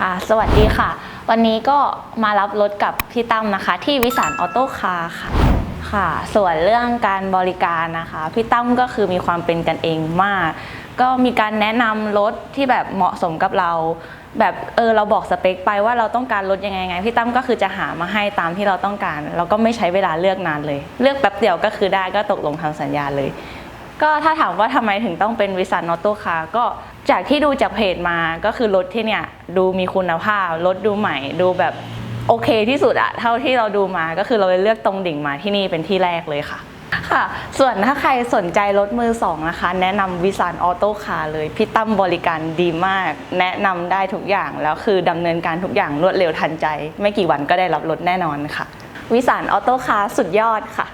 ค่ะสวัสดีค่ะ วันนี้ก็มารับรถกับพี่ตั้มนะคะ ที่วิสานออโต้คาร์ค่ะค่ะ ส่วนเรื่องการบริการนะคะพี่ตั้มก็คือมีความเป็นกันเองมาก ก็มีการแนะนำรถที่แบบเหมาะสมกับเรา แบบเออเราบอกสเปคไปว่าเราต้องการรถยังไงไงพี่ตั้มก็คือจะหามาให้ตามที่เราต้องการแล้วก็ไม่ใช้เวลาเลือกนานเลย เลือกแป๊บเดียวก็คือได้ก็ตกลงทำสัญญาเลย ก็ถ้าถามว่าทำไมถึงต้องเป็นวิสันออโต้คาร์ก็ จากที่ดูจากเพจมาก็คือรถที่เนี่ยดูมีคุณภาพรถดูใหม่ดูแบบโอเคที่สุดอะเท่าที่เราดูมาก็คือเราเลยเลือกตรงดิ่งมาที่นี่เป็นที่แรกเลยค่ะค่ะ ส่วนถ้าใครสนใจรถมือสองนะคะ แนะนำวิสันออโต้คาร์เลย พี่ตั้มบริการดีมาก แนะนำได้ทุกอย่างแล้วคือดำเนินการทุกอย่างรวดเร็วทันใจ ไม่กี่วันก็ได้รับรถแน่นอนค่ะ วิสันออโต้คาร์สุดยอดค่ะ